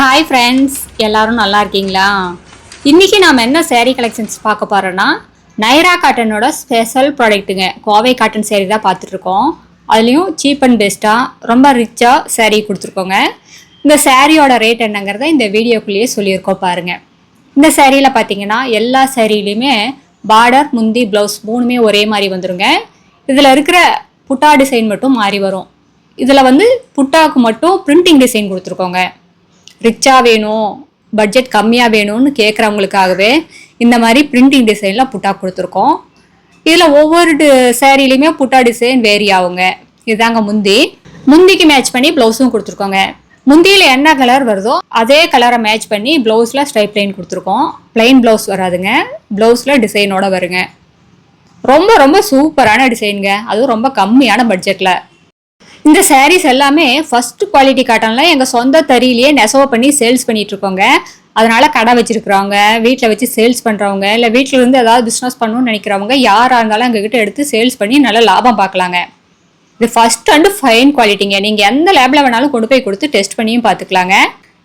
Hi friends எல்லாரும் நல்லா இருக்கீங்களா? இன்றைக்கி நாம் என்ன சேரீ கலெக்ஷன்ஸ் பார்க்க போகிறோன்னா நைரா காட்டனோட ஸ்பெஷல் ப்ராடக்ட்டுங்க கோவை காட்டன் சேரீ தான் பார்த்துட்ருக்கோம். அதுலேயும் சீப் அண்ட் பெஸ்ட்டாக ரொம்ப ரிச்சாக சேரீ கொடுத்துருக்கோங்க. இந்த சேரீயோட ரேட் என்னங்கிறத இந்த வீடியோக்குள்ளேயே சொல்லியிருக்கோம் பாருங்கள் இந்த சேரீயில் பார்த்தீங்கன்னா எல்லா சேரீலையுமே பார்டர் முந்தி ப்ளவுஸ் மூணுமே ஒரே மாதிரி வந்துடுங்க இதில் இருக்கிற புட்டா டிசைன் மட்டும் மாறி வரும். இதில் வந்து புட்டாவுக்கு மட்டும் பிரிண்டிங் டிசைன் கொடுத்துருக்கோங்க. ரிச்சாக வேணும் பட்ஜெட் கம்மியாக வேணும்னு கேட்குறவங்களுக்காகவே இந்த மாதிரி பிரிண்டிங் டிசைன்லாம் புட்டா கொடுத்துருக்கோம். இதில் ஒவ்வொரு சேரீலையுமே புட்டா டிசைன் வேரி ஆகுங்க. இதுதாங்க முந்தி. முந்திக்கு மேட்ச் பண்ணி ப்ளவுஸும் கொடுத்துருக்கோங்க. முந்தியில் என்ன கலர் வருதோ அதே கலரை மேட்ச் பண்ணி ப்ளவுஸில் ஸ்ட்ரைப் லைன் கொடுத்துருக்கோம். ப்ளைன் ப்ளவுஸ் வராதுங்க. ப்ளவுஸில் டிசைனோட வருங்க. ரொம்ப ரொம்ப சூப்பரான டிசைனுங்க அதுவும் ரொம்ப கம்மியான பட்ஜெட்டில் இந்த சாரீஸ் எல்லாமே ஃபர்ஸ்ட் குவாலிட்டி காட்டன்ல எங்கள் சொந்த தறியிலேயே நெசவு பண்ணி சேல்ஸ் பண்ணிட்டு இருக்கோங்க. அதனால கடை வச்சிருக்கிறவங்க வீட்டில் வச்சு சேல்ஸ் பண்ணுறவங்க இல்லை வீட்டில் இருந்து ஏதாவது பிஸ்னஸ் பண்ணணும்னு நினைக்கிறவங்க யாராக இருந்தாலும் எங்ககிட்ட எடுத்து சேல்ஸ் பண்ணி நல்ல லாபம் பார்க்கலாங்க இது ஃபர்ஸ்ட் அண்ட் ஃபைன் குவாலிட்டிங்க நீங்கள் எந்த லேபில் வேணாலும் கொண்டு போய் கொடுத்து டெஸ்ட் பண்ணியும் பார்த்துக்கலாங்க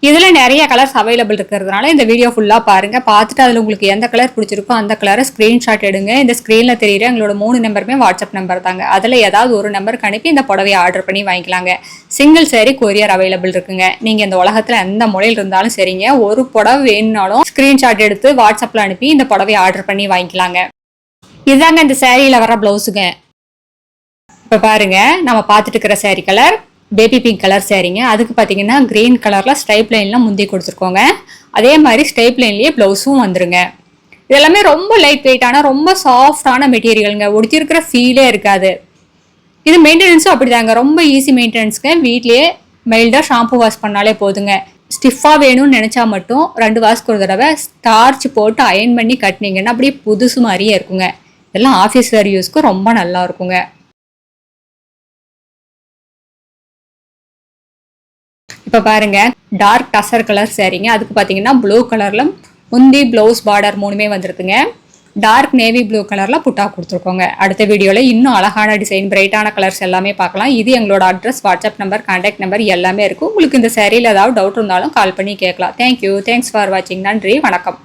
இதில் நிறைய கலர்ஸ் அவைலபிள் இருக்கிறதுனால இந்த வீடியோ ஃபுல்லாக பாருங்கள் பார்த்துட்டு அதில் உங்களுக்கு எந்த கலர் பிடிச்சிருக்கோ அந்த கலரை ஸ்க்ரீன்ஷாட் எடுங்க. இந்த ஸ்க்ரீனில் தெரியுற எங்களோட மூணு நம்பருமே வாட்ஸ்அப் நம்பர் தாங்க. அதில் ஏதாவது ஒரு நம்பருக்கு அனுப்பி இந்த புடவையை ஆர்டர் பண்ணி வாங்கிக்கலாங்க. சிங்கிள் saree கொரியர் அவைலபிள் இருக்குங்க. நீங்கள் இந்த உலகத்தில் எந்த மொழியில் இருந்தாலும் சரிங்க. ஒரு புடவை வேணுனாலும் ஸ்க்ரீன்ஷாட் எடுத்து வாட்ஸ்அப்பில் அனுப்பி இந்த புடவையை ஆர்டர் பண்ணி வாங்கிக்கலாங்க. இதுதாங்க இந்த சேரீயில் வர ப்ளவுஸுங்க இப்போ பாருங்க. நம்ம பார்த்துட்டு இருக்கிற sari colour baby pink colour சேரீங்க அதுக்கு பார்த்தீங்கன்னா கிரீன் கலரில் ஸ்ட்ரைப் லைன்லாம் முந்தி கொடுத்துருக்கோங்க. அதே மாதிரி ஸ்ட்ரைப் லைன்லேயே ப்ளவுஸும் வந்துருங்க. இதெல்லாமே ரொம்ப லைட் வெயிட்டான ரொம்ப சாஃப்டான மெட்டீரியலுங்க ஒடிச்சிருக்கிற ஃபீலே இருக்காது. இது மெயின்டெனன்ஸும் அப்படிதாங்க. ரொம்ப ஈஸி மெயின்டெனன்ஸ்க்கு வீட்லேயே மைல்டாக ஷாம்பு வாஷ் பண்ணாலே போதுங்க. ஸ்டிஃபாக வேணும்னு நினச்சா மட்டும் ரெண்டு வாஷ்க்கு ஒரு தடவை ஸ்டார்ச் போட்டு அயன் பண்ணி கட்டினீங்கன்னா அப்படியே புதுசு மாதிரியே இருக்குங்க. இதெல்லாம் ஆஃபீஸ் வேர் யூஸ்க்கு ரொம்ப நல்லா இருக்குங்க. இப்போ பாருங்க டார்க் டசர் கலர் சேரீங்க அதுக்கு பார்த்தீங்கன்னா ப்ளூ கலரில் முந்தி ப்ளவுஸ் பார்டர் மூணுமே வந்துருதுங்க டார்க் நேவி ப்ளூ கலரில் புட்டா கொடுத்துருக்கோங்க. அடுத்த வீடியோவில் இன்னும் அழகான டிசைன் பிரைட்டான கலர்ஸ் எல்லாமே பார்க்கலாம் இது எங்களோட address WhatsApp number contact number எல்லாமே இருக்கும் உங்களுக்கு இந்த சேரீயில் ஏதாவது டவுட் இருந்தாலும் கால் பண்ணி கேட்கலாம். தேங்க்யூ தேங்க்ஸ் ஃபார் வாட்சிங் நன்றி. வணக்கம்.